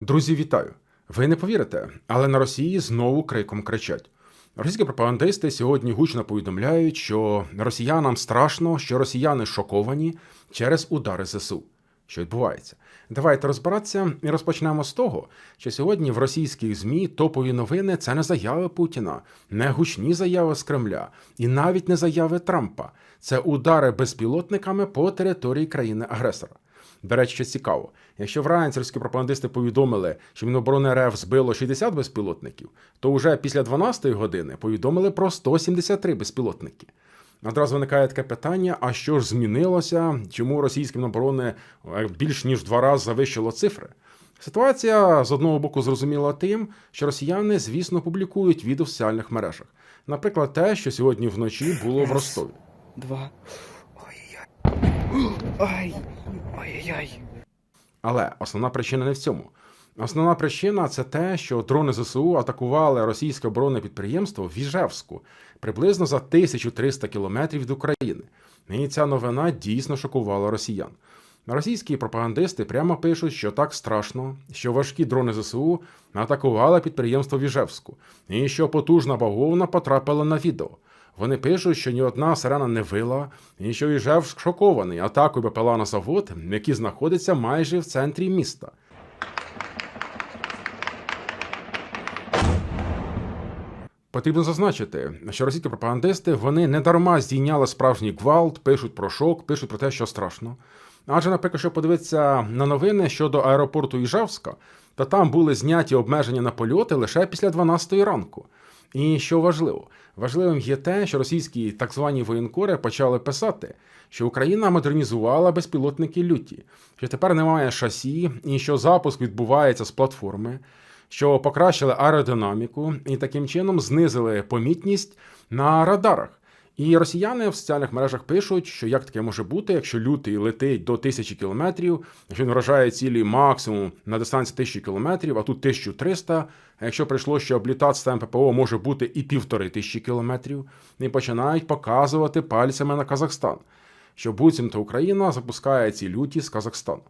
Друзі, вітаю! Ви не повірите, але на Росії знову криком кричать. Російські пропагандисти сьогодні гучно повідомляють, що росіянам страшно, що росіяни шоковані через удари ЗСУ. Що відбувається? Давайте розбиратися і розпочнемо з того, що сьогодні в російських ЗМІ топові новини це не заяви Путіна, не гучні заяви з Кремля і навіть не заяви Трампа. Це удари безпілотниками по території країни-агресора. До речі, що цікаво, якщо вранці російські пропагандисти повідомили, що Міноборони РФ збило 60 безпілотників, то вже після 12-ї години повідомили про 173 безпілотники. Одразу виникає таке питання: а що ж змінилося? Чому російські Міноборони е, більш ніж два рази завищило цифри? Ситуація з одного боку зрозуміла тим, що росіяни, звісно, публікують відео в соціальних мережах. Наприклад, те, що сьогодні вночі було в Ростові. Два. Ай. Ой-ой-ой. Але основна причина не в цьому. Основна причина це те, що дрони ЗСУ атакували російське оборонне підприємство в Іжевську приблизно за 1300 кілометрів від України. І ця новина дійсно шокувала росіян. Російські пропагандисти прямо пишуть, що так страшно, що важкі дрони ЗСУ атакували підприємство в Іжевську, і що потужна бавовна потрапила на відео. Вони пишуть, що ні одна сирена не вила, і що Іжевськ шокований атакою БПЛА на завод, який знаходиться майже в центрі міста. Потрібно зазначити, що російські пропагандисти вони не дарма здійняли справжній гвалт, пишуть про шок, пишуть про те, що страшно. Адже, наприклад, що подивитися на новини щодо аеропорту Іжевська, то там були зняті обмеження на польоти лише після 12 ранку. І що важливо, важливим є те, що російські так звані воєнкори почали писати, що Україна модернізувала безпілотники люті, що тепер немає шасі, і що запуск відбувається з платформи, що покращили аеродинаміку і таким чином знизили помітність на радарах. І росіяни в соціальних мережах пишуть, що як таке може бути, якщо лютий летить до тисячі кілометрів, якщо він вражає цілі максимум на дистанції тисячі кілометрів, а тут 1300, а якщо прийшло, що облітати систем ППО може бути і півтори тисячі кілометрів, і починають показувати пальцями на Казахстан, що буцімто Україна запускає ці люті з Казахстану.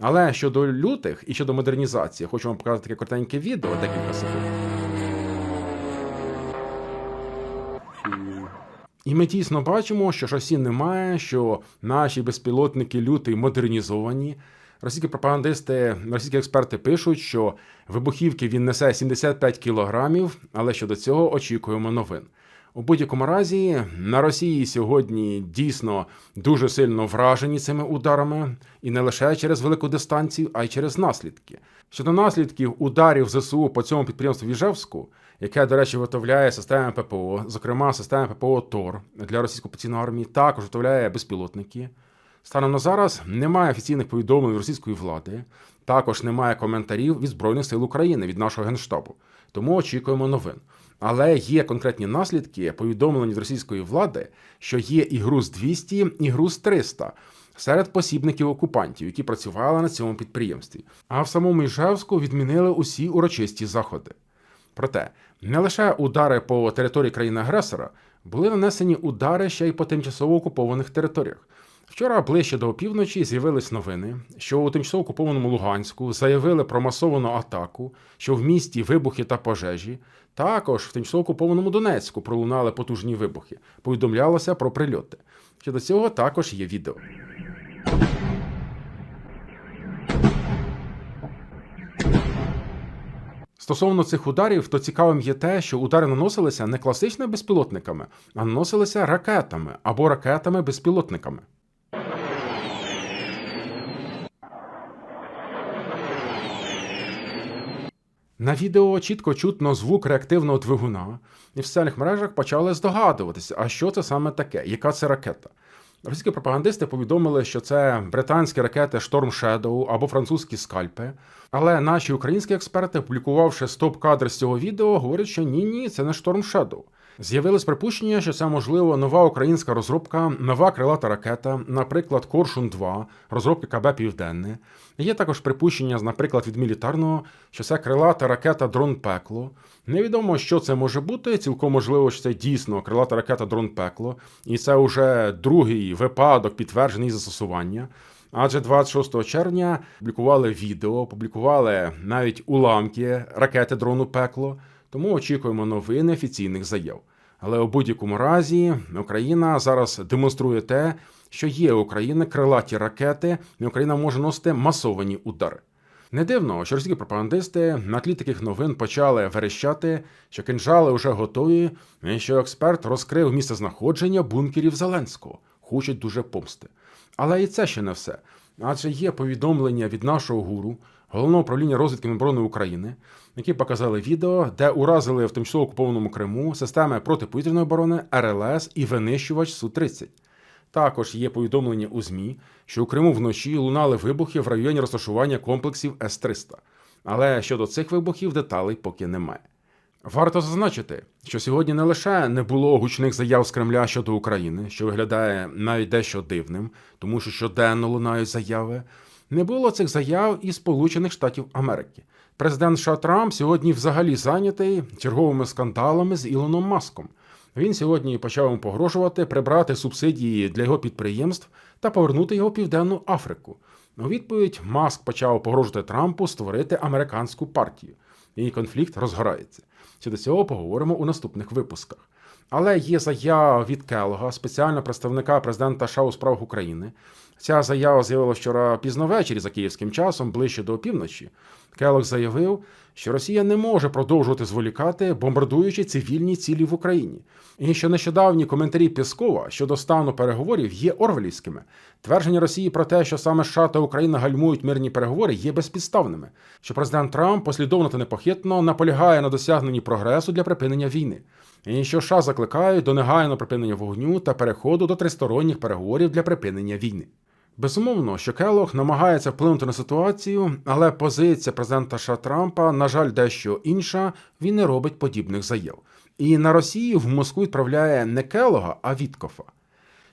Але щодо лютих і щодо модернізації, хочу вам показати таке коротеньке відео, декілька секунд. І ми дійсно бачимо, що шасі немає, що наші безпілотники люти модернізовані. Російські пропагандисти, російські експерти пишуть, що вибухівки він несе 75 кілограмів, але щодо цього очікуємо новин. У будь-якому разі на Росії сьогодні дійсно дуже сильно вражені цими ударами, і не лише через велику дистанцію, а й через наслідки. Щодо наслідків ударів ЗСУ по цьому підприємству в Іжевську, яке, до речі, виготовляє системи ППО, зокрема системи ППО ТОР для російської окупаційної армії, також виготовляє безпілотники. Станом на зараз немає офіційних повідомлень російської влади, також немає коментарів від Збройних сил України від нашого генштабу. Тому очікуємо новин. Але є конкретні наслідки повідомлень від російської влади, що є і груз 200, і груз 300 серед посібників окупантів, які працювали на цьому підприємстві. А в самому Іжевську відмінили усі урочисті заходи. Проте не лише удари по території країни-агресора, були нанесені удари ще й по тимчасово окупованих територіях. Вчора ближче до опівночі з'явились новини, що у тимчасово окупованому Луганську заявили про масовану атаку, що в місті вибухи та пожежі. Також в тимчасово окупованому Донецьку пролунали потужні вибухи. Повідомлялося про прильоти. Щодо цього також є відео. Стосовно цих ударів, то цікавим є те, що удари наносилися не класичними безпілотниками, а наносилися ракетами або ракетами-безпілотниками. На відео чітко чутно звук реактивного двигуна, і в соціальних мережах почали здогадуватися, а що це саме таке, яка це ракета. Російські пропагандисти повідомили, що це британські ракети Storm Shadow або французькі скальпи. Але наші українські експерти, публікувавши стоп-кадр з цього відео, говорять, що ні, ні, це не Storm Shadow. З'явилось припущення, що це можливо нова українська розробка, нова крилата ракета, наприклад, Коршун 2 розробки КБ Південне. Є також припущення, наприклад, від мілітарного, що це крилата ракета Дрон Пекло. Невідомо, що це може бути. Цілком можливо, що це дійсно крилата ракета Дрон Пекло, і це вже другий випадок підтверджений застосування. Адже 26 червня публікували відео, публікували навіть уламки ракети дрону пекло. Тому очікуємо новин офіційних заяв. Але у будь-якому разі Україна зараз демонструє те, що є у України крилаті ракети, і Україна може носити масовані удари. Не дивно, що російські пропагандисти на тлі таких новин почали верещати, що кинжали вже готові, і що експерт розкрив місце знаходження бункерів Зеленського, хочуть дуже помсти. Але і це ще не все. Адже є повідомлення від нашого гуру, головного управління розвідки Міноборони України, які показали відео, де уразили в тимчасово окупованому Криму системи протиповітряної оборони, РЛС і винищувач Су-30. Також є повідомлення у ЗМІ, що у Криму вночі лунали вибухи в районі розташування комплексів С-300. Але щодо цих вибухів деталей поки немає. Варто зазначити, що сьогодні не лише не було гучних заяв з Кремля щодо України, що виглядає навіть дещо дивним, тому що щоденно лунають заяви. Не було цих заяв і Сполучених Штатів Америки. Президент США Трамп сьогодні взагалі зайнятий черговими скандалами з Ілоном Маском. Він сьогодні почав йому погрожувати прибрати субсидії для його підприємств та повернути його в Південну Африку. У відповідь Маск почав погрожувати Трампу створити американську партію. І конфлікт розгорається. Щодо цього поговоримо у наступних випусках. Але є заява від Келога, спеціального представника президента США у справах України. Ця заява з'явилася вчора пізно ввечері за київським часом, ближче до опівночі. Келог заявив, що Росія не може продовжувати зволікати, бомбардуючи цивільні цілі в Україні. І що нещодавні коментарі Пєскова щодо стану переговорів є орвелівськими. Твердження Росії про те, що саме США та Україна гальмують мирні переговори, є безпідставними. Що президент Трамп послідовно та непохитно наполягає на досягненні прогресу для припинення війни. І що США закликають до негайного припинення вогню та переходу до тристоронніх переговорів для припинення війни. Безумовно, що Келлог намагається вплинути на ситуацію, але позиція президента США Трампа, на жаль, дещо інша, він не робить подібних заяв. І на Росію в Москву відправляє не Келлога, а Віткофа.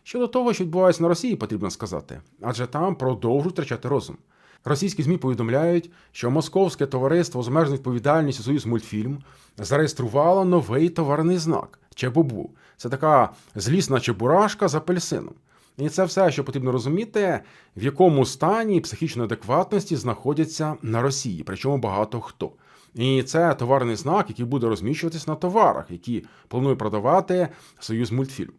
Щодо того, що відбувається на Росії, потрібно сказати, адже там продовжують втрачати розум. Російські ЗМІ повідомляють, що Московське товариство з обмеженою відповідальністю Союз мультфільм зареєструвало новий товарний знак Чебубу. Це така злісна чебурашка з апельсином. І це все, що потрібно розуміти, в якому стані психічної адекватності знаходяться на Росії, причому багато хто. І це товарний знак, який буде розміщуватись на товарах, які планує продавати Союз мультфільм.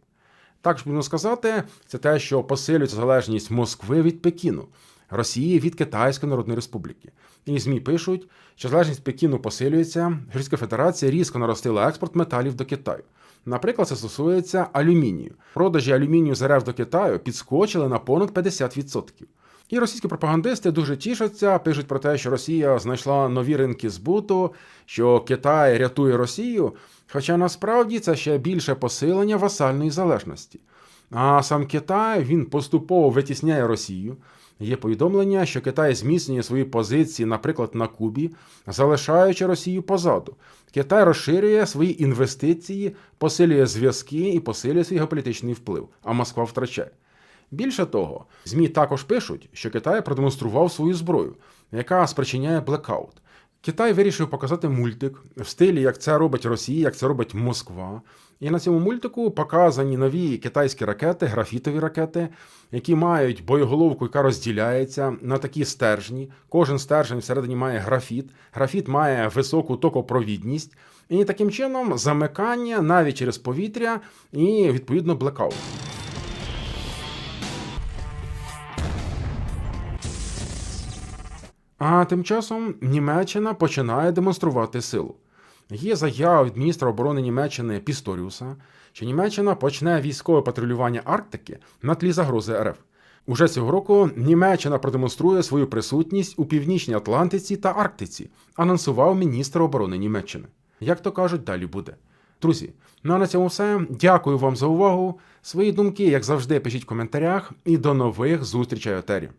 Також потрібно сказати, це те, що посилюється залежність Москви від Пекіну, Росії від Китайської Народної Республіки. І ЗМІ пишуть, що залежність Пекіну посилюється, Російська Федерація різко наростила експорт металів до Китаю. Наприклад, це стосується алюмінію. Продажі алюмінію з РФ до Китаю підскочили на понад 50%. І російські пропагандисти дуже тішаться, пишуть про те, що Росія знайшла нові ринки збуту, що Китай рятує Росію. Хоча насправді це ще більше посилення васальної залежності. А сам Китай він поступово витісняє Росію. Є повідомлення, що Китай зміцнює свої позиції, наприклад, на Кубі, залишаючи Росію позаду. Китай розширює свої інвестиції, посилює зв'язки і посилює свій геополітичний вплив, а Москва втрачає. Більше того, ЗМІ також пишуть, що Китай продемонстрував свою зброю, яка спричиняє блекаут. Китай вирішив показати мультик в стилі, як це робить Росія, як це робить Москва. І на цьому мультику показані нові китайські ракети, графітові ракети, які мають боєголовку, яка розділяється на такі стержні. Кожен стержень всередині має графіт. Графіт має високу токопровідність. І таким чином замикання навіть через повітря і відповідно блекаут. А тим часом Німеччина починає демонструвати силу. Є заява від міністра оборони Німеччини Пісторіуса, що Німеччина почне військове патрулювання Арктики на тлі загрози РФ. Уже цього року Німеччина продемонструє свою присутність у Північній Атлантиці та Арктиці, анонсував міністр оборони Німеччини. Як то кажуть, далі буде. Друзі, ну а на цьому все. Дякую вам за увагу. Свої думки, як завжди, пишіть в коментарях, і до нових зустрічей етері.